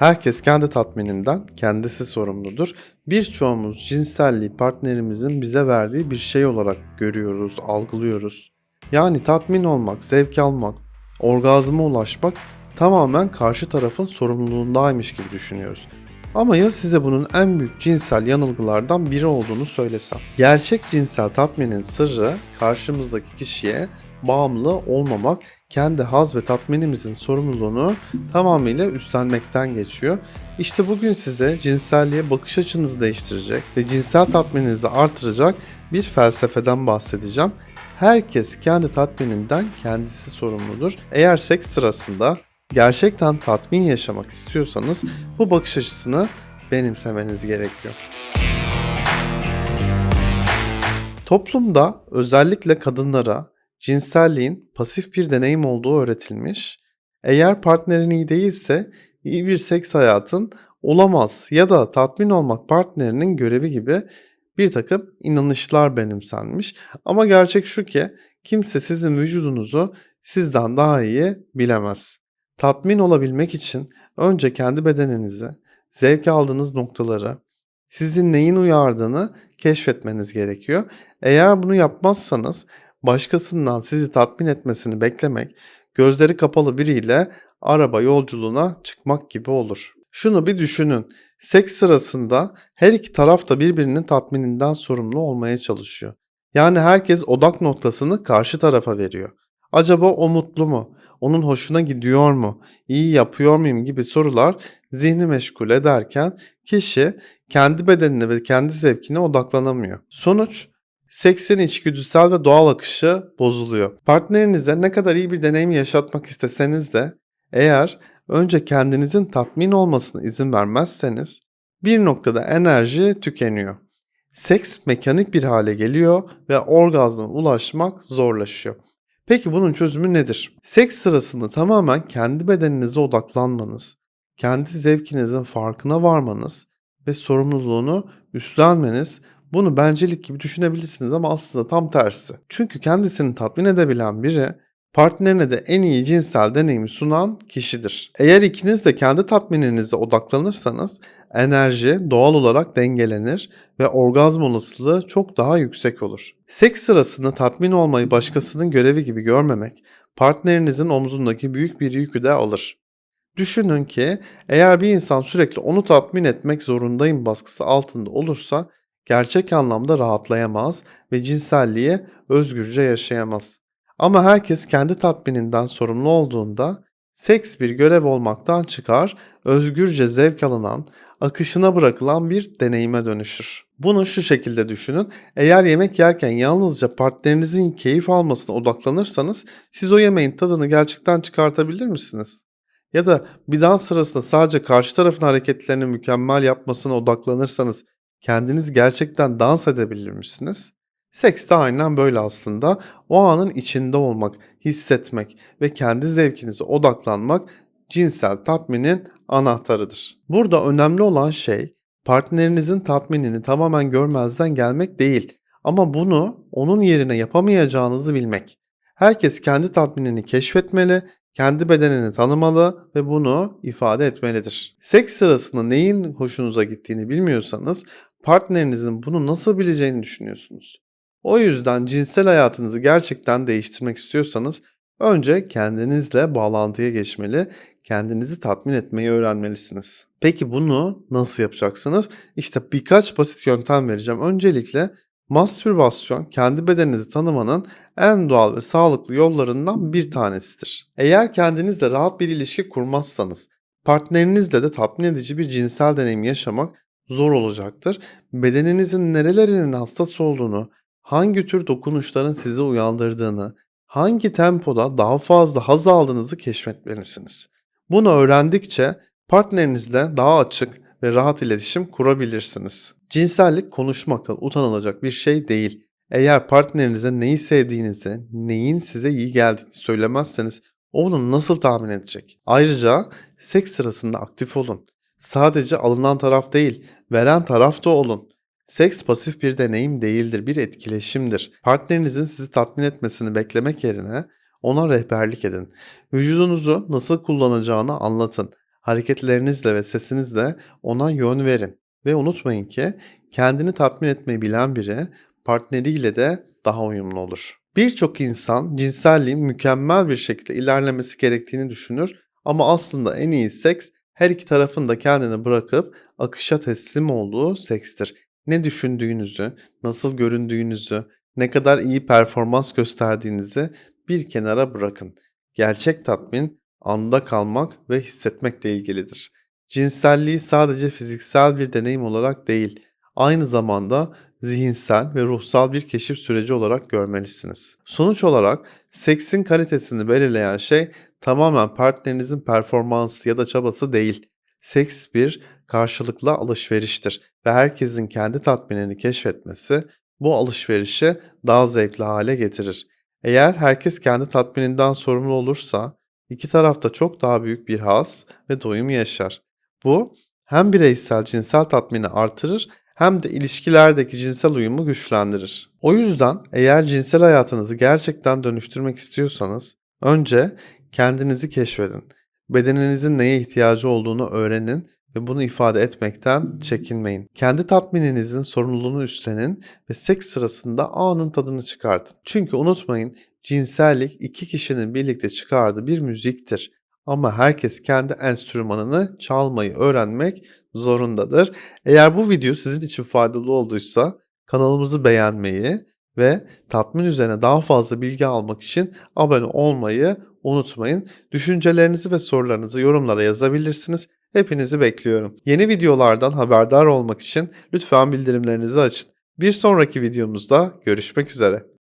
Herkes kendi tatmininden kendisi sorumludur. Birçoğumuz cinselliği partnerimizin bize verdiği bir şey olarak görüyoruz, algılıyoruz. Yani tatmin olmak, zevk almak, orgazma ulaşmak tamamen karşı tarafın sorumluluğundaymış gibi düşünüyoruz. Ama ya size bunun en büyük cinsel yanılgılardan biri olduğunu söylesem? Gerçek cinsel tatminin sırrı karşımızdaki kişiye bağımlı olmamak, kendi haz ve tatminimizin sorumluluğunu tamamıyla üstlenmekten geçiyor. İşte bugün size cinselliğe bakış açınızı değiştirecek ve cinsel tatmininizi artıracak bir felsefeden bahsedeceğim. Herkes kendi tatmininden kendisi sorumludur. Eğer seks sırasında gerçekten tatmin yaşamak istiyorsanız bu bakış açısını benimsemeniz gerekiyor. Toplumda özellikle kadınlara cinselliğin pasif bir deneyim olduğu öğretilmiş. Eğer partnerin iyi değilse iyi bir seks hayatın olamaz ya da tatmin olmak partnerinin görevi gibi bir takım inanışlar benimsenmiş. Ama gerçek şu ki kimse sizin vücudunuzu sizden daha iyi bilemez. Tatmin olabilmek için önce kendi bedeninizi, zevk aldığınız noktaları, sizin neyin uyardığını keşfetmeniz gerekiyor. Eğer bunu yapmazsanız başkasından sizi tatmin etmesini beklemek, gözleri kapalı biriyle araba yolculuğuna çıkmak gibi olur. Şunu bir düşünün. Seks sırasında her iki taraf da birbirinin tatmininden sorumlu olmaya çalışıyor. Yani herkes odak noktasını karşı tarafa veriyor. Acaba o mutlu mu? Onun hoşuna gidiyor mu? İyi yapıyor muyum gibi sorular zihni meşgul ederken kişi kendi bedenine ve kendi zevkine odaklanamıyor. Sonuç seksin içgüdüsel ve doğal akışı bozuluyor. Partnerinize ne kadar iyi bir deneyim yaşatmak isteseniz de eğer önce kendinizin tatmin olmasına izin vermezseniz bir noktada enerji tükeniyor. Seks mekanik bir hale geliyor ve orgazma ulaşmak zorlaşıyor. Peki bunun çözümü nedir? Seks sırasında tamamen kendi bedeninize odaklanmanız, kendi zevkinizin farkına varmanız ve sorumluluğunu üstlenmeniz bunu bencillik gibi düşünebilirsiniz ama aslında tam tersi. Çünkü kendisini tatmin edebilen biri partnerine de en iyi cinsel deneyimi sunan kişidir. Eğer ikiniz de kendi tatmininize odaklanırsanız enerji doğal olarak dengelenir ve orgazm olasılığı çok daha yüksek olur. Seks sırasında tatmin olmayı başkasının görevi gibi görmemek partnerinizin omzundaki büyük bir yükü de alır. Düşünün ki eğer bir insan sürekli onu tatmin etmek zorundayım baskısı altında olursa gerçek anlamda rahatlayamaz ve cinselliği özgürce yaşayamaz. Ama herkes kendi tatmininden sorumlu olduğunda seks bir görev olmaktan çıkar, özgürce zevk alınan, akışına bırakılan bir deneyime dönüşür. Bunu şu şekilde düşünün. Eğer yemek yerken yalnızca partnerinizin keyif almasına odaklanırsanız siz o yemeğin tadını gerçekten çıkartabilir misiniz? Ya da bir dans sırasında sadece karşı tarafın hareketlerini mükemmel yapmasına odaklanırsanız kendiniz gerçekten dans edebilir misiniz? Seks de aynen böyle aslında. O anın içinde olmak, hissetmek ve kendi zevkinize odaklanmak cinsel tatminin anahtarıdır. Burada önemli olan şey partnerinizin tatminini tamamen görmezden gelmek değil ama bunu onun yerine yapamayacağınızı bilmek. Herkes kendi tatminini keşfetmeli, kendi bedenini tanımalı ve bunu ifade etmelidir. Seks sırasında neyin hoşunuza gittiğini bilmiyorsanız partnerinizin bunu nasıl bileceğini düşünüyorsunuz. O yüzden cinsel hayatınızı gerçekten değiştirmek istiyorsanız önce kendinizle bağlantıya geçmeli, kendinizi tatmin etmeyi öğrenmelisiniz. Peki bunu nasıl yapacaksınız? İşte birkaç basit yöntem vereceğim. Öncelikle mastürbasyon kendi bedeninizi tanımanın en doğal ve sağlıklı yollarından bir tanesidir. Eğer kendinizle rahat bir ilişki kurmazsanız partnerinizle de tatmin edici bir cinsel deneyim yaşamak zor olacaktır. Bedeninizin nerelerinin hassas olduğunu, hangi tür dokunuşların sizi uyandırdığını, hangi tempoda daha fazla haz aldığınızı keşfetmelisiniz. Bunu öğrendikçe partnerinizle daha açık ve rahat iletişim kurabilirsiniz. Cinsellik konuşmaktan utanılacak bir şey değil. Eğer partnerinize neyi sevdiğinizi, neyin size iyi geldiğini söylemezseniz o bunu nasıl tahmin edecek? Ayrıca seks sırasında aktif olun. Sadece alınan taraf değil, veren taraf da olun. Seks pasif bir deneyim değildir, bir etkileşimdir. Partnerinizin sizi tatmin etmesini beklemek yerine ona rehberlik edin. Vücudunuzu nasıl kullanacağını anlatın. Hareketlerinizle ve sesinizle ona yön verin. Ve unutmayın ki kendini tatmin etmeyi bilen biri partneriyle de daha uyumlu olur. Birçok insan cinselliğin mükemmel bir şekilde ilerlemesi gerektiğini düşünür ama aslında en iyi seks her iki tarafın da kendini bırakıp akışa teslim olduğu sekstir. Ne düşündüğünüzü, nasıl göründüğünüzü, ne kadar iyi performans gösterdiğinizi bir kenara bırakın. Gerçek tatmin anda kalmak ve hissetmekle ilgilidir. Cinselliği sadece fiziksel bir deneyim olarak değil, aynı zamanda zihinsel ve ruhsal bir keşif süreci olarak görmelisiniz. Sonuç olarak seksin kalitesini belirleyen şey tamamen partnerinizin performansı ya da çabası değil. Seks bir karşılıklı alışveriştir ve herkesin kendi tatminini keşfetmesi bu alışverişi daha zevkli hale getirir. Eğer herkes kendi tatmininden sorumlu olursa iki taraf da çok daha büyük bir haz ve doyum yaşar. Bu hem bireysel cinsel tatmini artırır hem de ilişkilerdeki cinsel uyumu güçlendirir. O yüzden eğer cinsel hayatınızı gerçekten dönüştürmek istiyorsanız önce kendinizi keşfedin. Bedeninizin neye ihtiyacı olduğunu öğrenin ve bunu ifade etmekten çekinmeyin. Kendi tatmininizin sorumluluğunu üstlenin ve seks sırasında anın tadını çıkartın. Çünkü unutmayın cinsellik iki kişinin birlikte çıkardığı bir müziktir. Ama herkes kendi enstrümanını çalmayı öğrenmek zorundadır. Eğer bu video sizin için faydalı olduysa kanalımızı beğenmeyi ve tatmin üzerine daha fazla bilgi almak için abone olmayı unutmayın. Düşüncelerinizi ve sorularınızı yorumlara yazabilirsiniz. Hepinizi bekliyorum. Yeni videolardan haberdar olmak için lütfen bildirimlerinizi açın. Bir sonraki videomuzda görüşmek üzere.